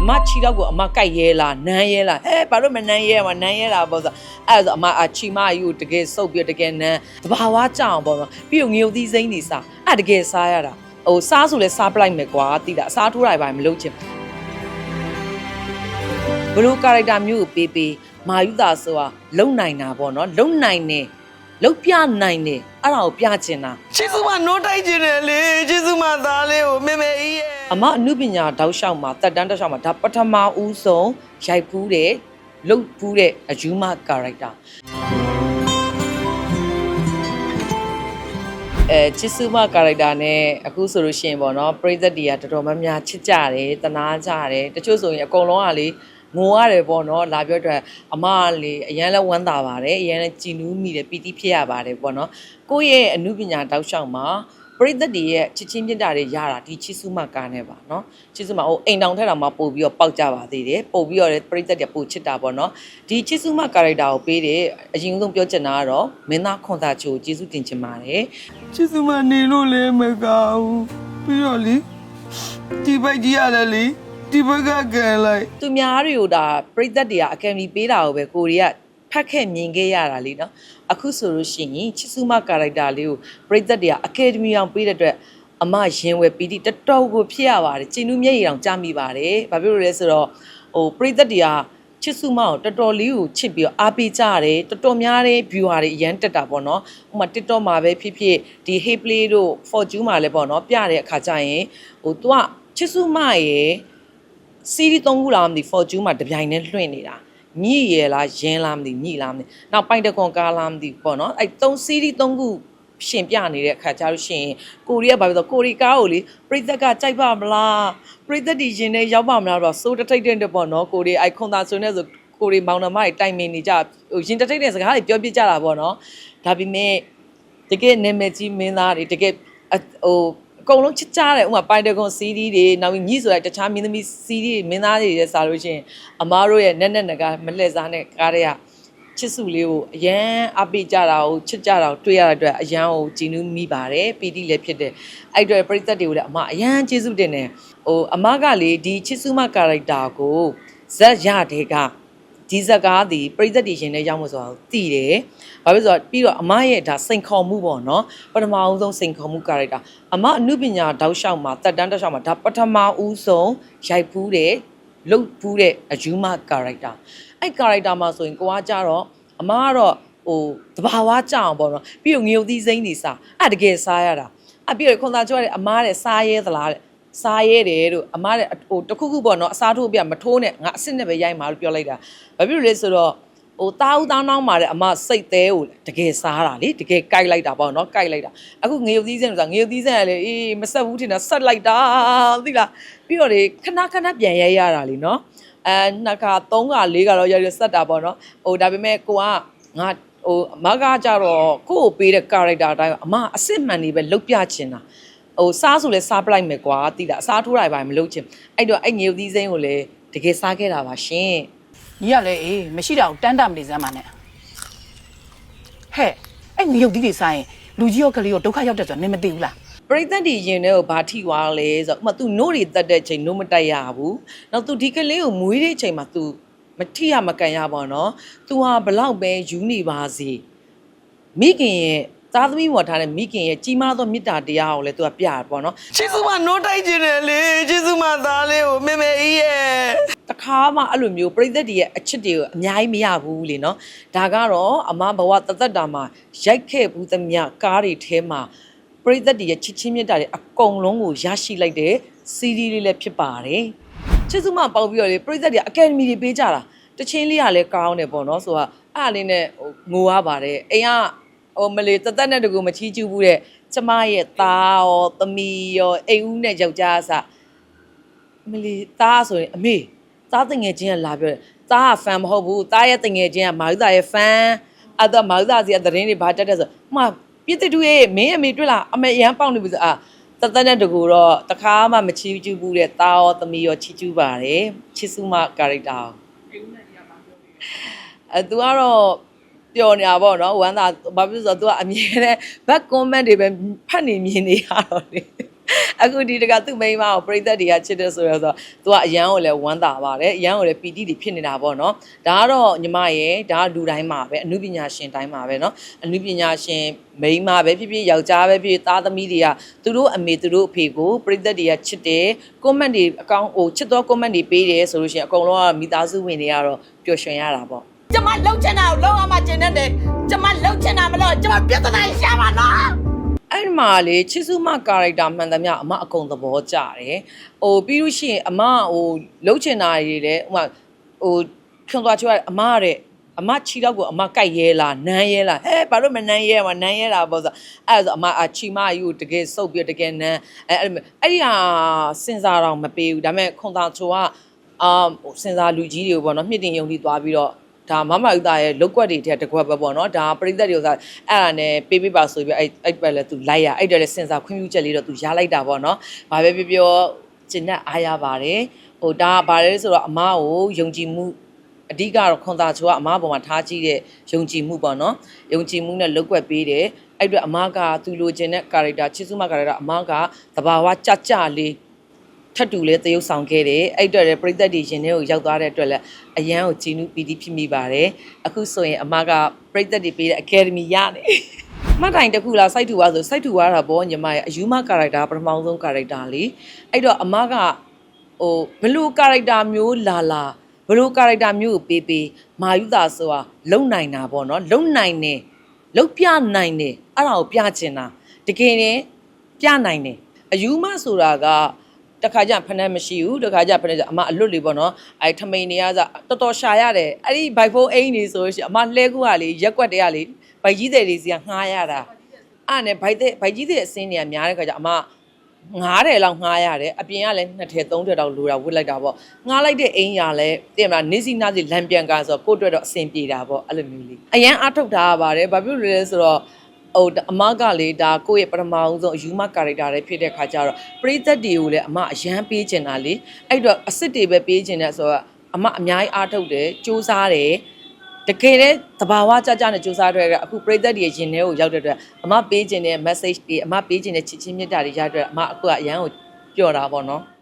အမချီတော့ကိုအမကြိုက်ရဲလားနမ်းရဲလားဟဲဘာလို့မနမ်းရဲမှာနမ်းရဲလားပေါ့ဆိုအဲ့ဒါဆိုအမအချီမကြီးကိုတကယ်စုပ်ပြီးတကယ်နမ်းတဘာဝကြအောင်ပေါ့နော်ပြီးတော့ငရုတ်သီးစိမ့်နေစားအဲ့တကယ်စားရတာဟိုစားဆိုလဲစားပလိုက်မယ်ကွာတိတာအစားထိုးတာပဲမလုပ်ချင်ဘလို့ကာရက်တာမျိုးကိုပေးပေးမာယူတာဆိုတာလုံနိုင်တာပေါ့နော်လုံနိုင်နေလုံပြနိုင်နေအဲ့ဒါကိုပြချင်တာချစ်စုမနိုးတိုက်ကျင်တယ်လေချစ်စုမသားလေးကို မေမေကြီးရဲ့အမအနုပညာတောက်လျှောက်မှာတက်တန်းတောက်လျှောက်မှာဒါပထမဦးဆုံးရိုက်ဖူးတဲ့လုတ်ဖူးတဲ့အယူမကာရက်တာအဲချစ်စုမကာရက်တာနဲ့အခုဆိုလို့ရှိရင်ပေါ့နော်ပရိသတ်တွေကတော်တော်များများချစ်ကြတယ်တနာကြတယ်တချို့ဆိုရင်အကုန်လုံးကလေငိုရတယ်ပေါ့နော်လာပြောအတွက်အမကလေအရန်လဲဝမ်းသာပါတယ်အရန်လဲကြည်နူးမိတယ်ပီတိဖြစ်ရပါတယ်ပေါ့နော်ကိုယ့်ရဲ့အနုပညာတောက်လျှောက်မှာ ပရိသတ်တွေရဲ့ချစ်ချင်းမြတ်တာတွေရတာဒီချစ်စုမကားနဲ့ပါနော်ချစ်စုမဟိုအိမ်တောင်ထက်တောင်မှပို့ပြီးတော့ပေါက်ကြပါသေးတယ်ပို့ပြီးတော့လည်းပရိသတ်တွေပို့ချစ်တာပေါ့နော်ဒီချစ်စုမကာရက်တာကိုပေးတယ်အရင်ဆုံးပြောချင်တာကတော့မင်းသားခွန်သာချိုကိုကျေးဇူးတင်ချင်ပါတယ်ချစ်စုမနေလို့လည်းမကောင်းပြီးတော့လေဒီဘိုက်ကြီးရတယ်လေဒီဘက်ကကန်လိုက်သူများတွေကိုဒါပရိသတ်တွေကအကယ်ဒမီပေးတာကိုပဲကိုရီးယား ဖတ်ခဲ့မြင်ခဲ့ရတာလေနော်အခုဆိုလို့ရှိရင်ချစ်စုမကာရိုက်တာလေးကိုပရိသတ်တွေကအကယ်ဒမီအောင်ပေးတဲ့အတွက်အမရင်ဝယ်ပီတိတတော်ကိုဖြစ်ရပါတယ်ကျင်းနူးမျက်ရည်အောင်ကြားမိပါတယ်ဘာဖြစ်လို့လဲဆိုတော့ဟိုပရိသတ်တွေကချစ်စုမအောင်တော်တော်လေးကိုချစ်ပြီးအားပေးကြရတယ်တော်တော်များတဲ့ viewer တွေအရန်တက်တာပေါ့နော်ဥမာ TikTok မှာပဲဖြစ်ဖြစ်ဒီ Hey Play တို့ Fortune မှာလည်းပေါ့နော်ပြတဲ့အခါကျရင်ဟိုသူကချစ်စုမရဲ့ series 3ခုလောက်မှဒီ Fortune မှာတပြိုင်တည်းလွှင့်နေတာ ညိရယ်လားရင်းလားမသိညိလားမသိနောက်ပိုင်တကွန်ကားလားမသိပေါ့နော်အဲ့၃စီးရီ၃ခုရှင်ပြနေတဲ့အခါကျလို့ရှိရင်ကိုရီးယားဘာဖြစ်လို့ကိုရီကားကိုလေပရိသတ်ကကြိုက်ပါမလားပရိသတ်ဒီရင်ထဲရောက်ပါမလားတော့စိုးတထိတ်တဲ့ပေါ့နော်ကိုရီအိုက်ခွန်သာဆိုနေဆိုကိုရီမောင်နှမတွေတိုင်ပင်နေကြဟိုရင်တထိတ်တဲ့စကားတွေပြောပြကြတာပေါ့နော်ဒါပေမဲ့တကယ်နာမည်ကြီးမင်းသားတွေတကယ်အဟိုအ ကုန်လုံးချစ်ကြတယ်ဥပမာပိုင်တကွန်စီးဒီတွေနောက်ပြီးညိဆိုတဲ့တခြားမင်းသမီးစီးဒီမင်းသားတွေရဲ့စားလို့ရှိရင်အမားတို့ရဲ့နဲ့နဲ့နကမလှည့်စားနဲ့ကားတွေကချစ်စုလေးကိုအရန်အပိကြတာကိုချစ်ကြတာကိုတွေ့ရတဲ့အတွက်အရန်ကိုကြည်နူးမိပါတယ်ပီတိလည်းဖြစ်တယ်အဲ့အတွက်ပရိသတ်တွေကိုလည်းအမအရန်ကျေးဇူးတင်တယ်ဟိုအမကလေဒီချစ်စုမကာရက်တာကိုဇက်ရတဲ့က ဒီဇက်ကားဒီပရိသတ်တွေရှင်နဲ့ရောက်မှာဆိုတော့တည်တယ်။ဘာဖြစ်လို့ဆိုတော့ပြီးတော့အမရဲ့ဒါစိန်ခေါ်မှုပေါ့နော်။ပထမဦးဆုံးစိန်ခေါ်မှုကာရက်တာအမအနုပညာတောက်လျှောက်မှာတက်တန်းတောက်လျှောက်မှာဒါပထမဦးဆုံးရိုက်ဖူးတဲ့လုတ်ဖူးတဲ့အယူမကာရက်တာ။အဲ့ကာရက်တာမှာဆိုရင်ကိုကကြတော့အမကတော့ဟိုတဘာဝကြအောင်ပေါ့နော်။ပြီးတော့ငရုတ်သီးစိမ့်နေစားအဲ့တကယ်စားရတာ။အဲ့ပြီးတော့ခွန်သာကျွတ်တဲ့အမတဲ့စားရဲသလားတဲ့။ စားရဲတယ်တို့အမတဲ့ဟိုတခုခုပေါ့နော်အစားထိုးပြမထိုးနဲ့ငါအစ်စ်နဲ့ပဲရိုက်မှာလို့ပြောလိုက်တာ။ဘာဖြစ်လို့လဲဆိုတော့ဟိုတာဦးတောင်းတောင်းมาတဲ့အမစိတ်သေးကိုတကယ်စားတာလေတကယ်ကြိုက်လိုက်တာပေါ့နော်ကြိုက်လိုက်တာအခုငရုတ်သီးစင်ဆိုတာငရုတ်သီးစင်ကလေအေးမဆက်ဘူးထင်တာဆက်လိုက်တာသိလားပြီးတော့လေခဏခဏပြန်ရဲရတာလေနော်အဲနှစ်ခါသုံးခါလေးခါတော့ရရဆက်တာပေါ့နော်ဟိုဒါပေမဲ့ကိုကငါဟိုအမကကြတော့ကို့ကိုပေးတဲ့ character အတိုင်းအမအစ်စ်မှန်နေပဲလုတ်ပြချင်တာ ဟိုစားဆိုလဲစားပလိုက်မယ်ကွာသိလားအစားထိုးတာပဲမလုပ်ချင်အဲ့တော့အဲ့ငရုတ်သီးစင်ကိုလေတကယ်စားခဲ့တာပါရှင် ညီကလည်းအေးမရှိတာကိုတန်းတာမနေစမ်းပါနဲ့ဟဲ့အဲ့ငရုတ်တီးတွေစားရင်လူကြီးရောကလေးရောဒုက္ခရောက်တယ်ဆိုတာနင်မသိဘူးလား ပရိသတ်ဒီရင်ထဲကိုဘာထိသွားလဲဆိုတော့ဥပမာ तू နို့တွေတက်တဲ့ချိန်နို့မတက်ရဘူး။နောက် तू ဒီကလေးကိုမွေးတဲ့ချိန်မှာ तू မထိရမကန်ရပါတော့။ तू ဟာဘလောက်ပဲယူနေပါစေ။မိခင်ရဲ့ သားသမီးဝတ်ထားတဲ့မိခင်ရဲ့ကြီးမားသောမေတ္တာတရားကိုလည်း तू ကပြရပေါ့နော်ချစ်စုမနိုးတိုက်ကျင်တယ်လေချစ်စုမသားလေးကိုမေမေကြီးရဲ့။တခါမှအဲ့လိုမျိုးပရိသတ်တွေရဲ့အချစ်တွေကိုအများကြီးမရဘူးလေနော်။ဒါကတော့အမဘဝတသက်တာမှာရိုက်ခဲ့ဘူးသမျှကားတွေထဲမှာပရိသတ်တွေရဲ့ချစ်ချင်းမြတ်တာတွေအကုန်လုံးကိုရရှိလိုက်တဲ့စီးရီးလေးလည်းဖြစ်ပါတယ်။ချစ်စုမပေါက်ပြီးတော့လေပရိသတ်တွေအကယ်ဒမီတွေပေးကြတာတချင်းလေးကလည်းကောင်းတယ်ပေါ့နော်ဆိုတော့အဲ့အလေးနဲ့ဟိုငိုရပါတယ်အိမ်က ဟိုမလေးတသက်နဲ့တကူမချီးကျူးဘူးတဲ့ကျမရဲ့သားရောသမီးရောအိမ်ဦးနဲ့ယောက်ျားအစမလေးသားဆိုရင်အမေသားတငယ်ချင်းကလာပြောတယ်သားကဖန်မဟုတ်ဘူးသားရဲ့တငယ်ချင်းကမာယူသားရဲ့ဖန်အဲ့တော့မာယူသားစီကသတင်းတွေဘာတက်တဲ့ဆိုမှပြစ်တူရဲ့မင်းအမေတွေ့လားအမေရန်ပေါက်နေပြီဆိုအာတသက်နဲ့တကူတော့တခါမှမချီးကျူးဘူးတဲ့သားရောသမီးရောချီးကျူးပါတယ်ချစ်စုမကာရက်တာအဲသူကတော့ ပျော်နေတာပေါ့နော်ဝမ်းသာဘာဖြစ်လို့ဆိုတော့ तू ကအမြဲတမ်း back comment တွေပဲဖတ်နေမြင်နေရတော့လေအခုဒီတကသူ့မိန်းမကိုပြိသက်တွေကချစ်တယ်ဆိုရဆိုသူကအရန်ကိုလည်းဝမ်းသာပါတယ်အရန်ကိုလည်းပီတိတွေဖြစ်နေတာပေါ့နော်ဒါကတော့ညီမရဲ့ဒါကလူတိုင်းမှာပဲအမှုပညာရှင်တိုင်းမှာပဲနော်အမှုပညာရှင်မိန်းမပဲဖြစ်ဖြစ်ယောက်ျားပဲဖြစ်ဖြစ်သားသမီးတွေကသူတို့အမေသူတို့အဖေကိုပြိသက်တွေကချစ်တယ် comment တွေအကောင့်ဟိုချစ်သော comment တွေပေးတယ်ဆိုလို့ရှိရင်အကုန်လုံးကမိသားစုဝင်တွေကတော့ပျော်ရွှင်ရတာပေါ့ မလှုပ်ချင်တာကိုလုံးဝမကျင်တတ်တယ်ကျမလှုပ်ချင်တာမလို့ကျမပြဿနာရှာပါနော်အဲ့ဒီမှာလေချစ်စုမကာရိုက်တာမှန်သမျှအမအကုန်သဘောကျတယ်။ဟိုပြီးလို့ရှိရင်အမဟိုလှုပ်ချင်တာတွေလည်းဟိုဟိုခွန်သွားချွတ်အမတဲ့အမချီတော့ကိုအမကြိုက်ရဲလားနမ်းရဲလားဟဲဘာလို့မနမ်းရဲမှာနမ်းရဲတာပေါ့ဆိုအဲ့ဒါဆိုအမအချီမယူကိုတကယ်စုပ်ပြီးတကယ်နမ်းအဲ့အဲ့လိုမျိုးအဲ့ဒီဟာစဉ်းစားတော့မပေးဘူးဒါပေမဲ့ခွန်သားချိုကအာဟိုစဉ်းစားလူကြီးတွေကိုပေါ့နော်မြင့်တင်ယုံကြည်သွားပြီးတော့ ဒါမမဥသားရဲ့လုတ်ကွက်တွေထဲတစ်ခွက်ပဲပေါ့နော်ဒါပရိသတ်တွေဥစားအဲ့ဒါနဲ့ပေးပေးပါဆိုပြီးအဲ့အဲ့ပဲလဲသူလိုက်ရအဲ့တယ်လဲစင်စာခွင့်ပြုချက်လေးတော့သူရလိုက်တာပေါ့နော်ဘာပဲပြောပြောကျင်နဲ့အားရပါတယ်ဟိုဒါဘာလဲဆိုတော့အမကိုယုံကြည်မှုအဓိကတော့ခွန်သာချိုကအမပေါ်မှာထားကြည့်တဲ့ယုံကြည်မှုပေါ့နော်ယုံကြည်မှုနဲ့လုတ်ကွက်ပေးတယ်အဲ့အတွက်အမကသူလိုချင်တဲ့ character ချစ်စုမ character အမကတဘာဝကြကြလေး ထပ်တူလဲတရုပ်ဆောင်ခဲ့တယ်အဲ့အတွက်လည်းပြိသက်တွေရင်ထဲကိုရောက်သွားတဲ့အတွက်လည်းအရန်ကိုကြည်နူးပီတိဖြစ်မိပါတယ်အခုဆိုရင်အမကပြိသက်တွေပေးတဲ့ academy ရတယ်မှတ်တိုင်တစ်ခုလားစိုက်ထူပါဆိုစိုက်ထူရတာပေါ့ညီမရဲ့အယူမ character ပထမဆုံး character လေးအဲ့တော့အမကဟိုဘလူ character မျိုးလာလာဘလူ character မျိုးကိုပေးပေးမာယူတာဆိုတာလုံနိုင်တာပေါ့နော်လုံနိုင်တယ်လုံပြနိုင်တယ်အဲ့ဒါကိုပြချင်တာတကယ်ရင်ပြနိုင်တယ်အယူမဆိုတာက တခါကျဖက်နဲ့မရှိဘူးတခါကျဖက်နဲ့ကျအမအလွတ်လေးပေါ့နော်အဲထမိန်တွေကစတော်တော်ရှာရတယ်အဲ့ဒီဘိုက်ဖုန်းအိမ်နေဆိုလို့ရှိရင်အမလှဲကူကလေရက်ကွက်တွေကလေဘိုက်ကြီးတွေစီကငှားရတာအဲ့နဲ့ဘိုက်တဲ့ဘိုက်ကြီးတွေအစင်းတွေကများတဲ့ခါကျအမ90လောက်ငှားရတယ်အပြင်ကလည်း2ထည်3ထည်တော့လိုတာဝစ်လိုက်တာပေါ့ငှားလိုက်တဲ့အိမ်ရလဲတင်မလားနေစီနာစီလမ်းပြန်ကားဆိုတော့ကိုယ့်အတွက်တော့အဆင်ပြေတာပေါ့အဲ့လိုမျိုးလေးအရန်အားထုတ်ထားရပါတယ်ဘာဖြစ်လို့လဲဆိုတော့ ဟိုအမကလေဒါကိုယ့်ရဲ့ပထမအောင်ဆုံးအယူမကာရိုက်တာတွေဖြစ်တဲ့ခါကျတော့ပရိသတ်တွေကိုလည်းအမအရန်ပေးချင်တာလေအဲ့တော့အစ်စ်တွေပဲပေးချင်တဲ့ဆိုတော့အမအများကြီးအားထုတ်တယ်စူးစမ်းတယ်တကယ်လည်းတဘာဝကြကြနဲ့စူးစမ်းတဲ့အခုပရိသတ်တွေရဲ့ရင်ထဲကိုရောက်တဲ့အတွက်အမပေးချင်တဲ့ message တွေအမပေးချင်တဲ့ချစ်ချင်းမြတ်တာတွေရတဲ့အတွက်အမအခုကအရန်ကိုပြောတာပေါ့နော်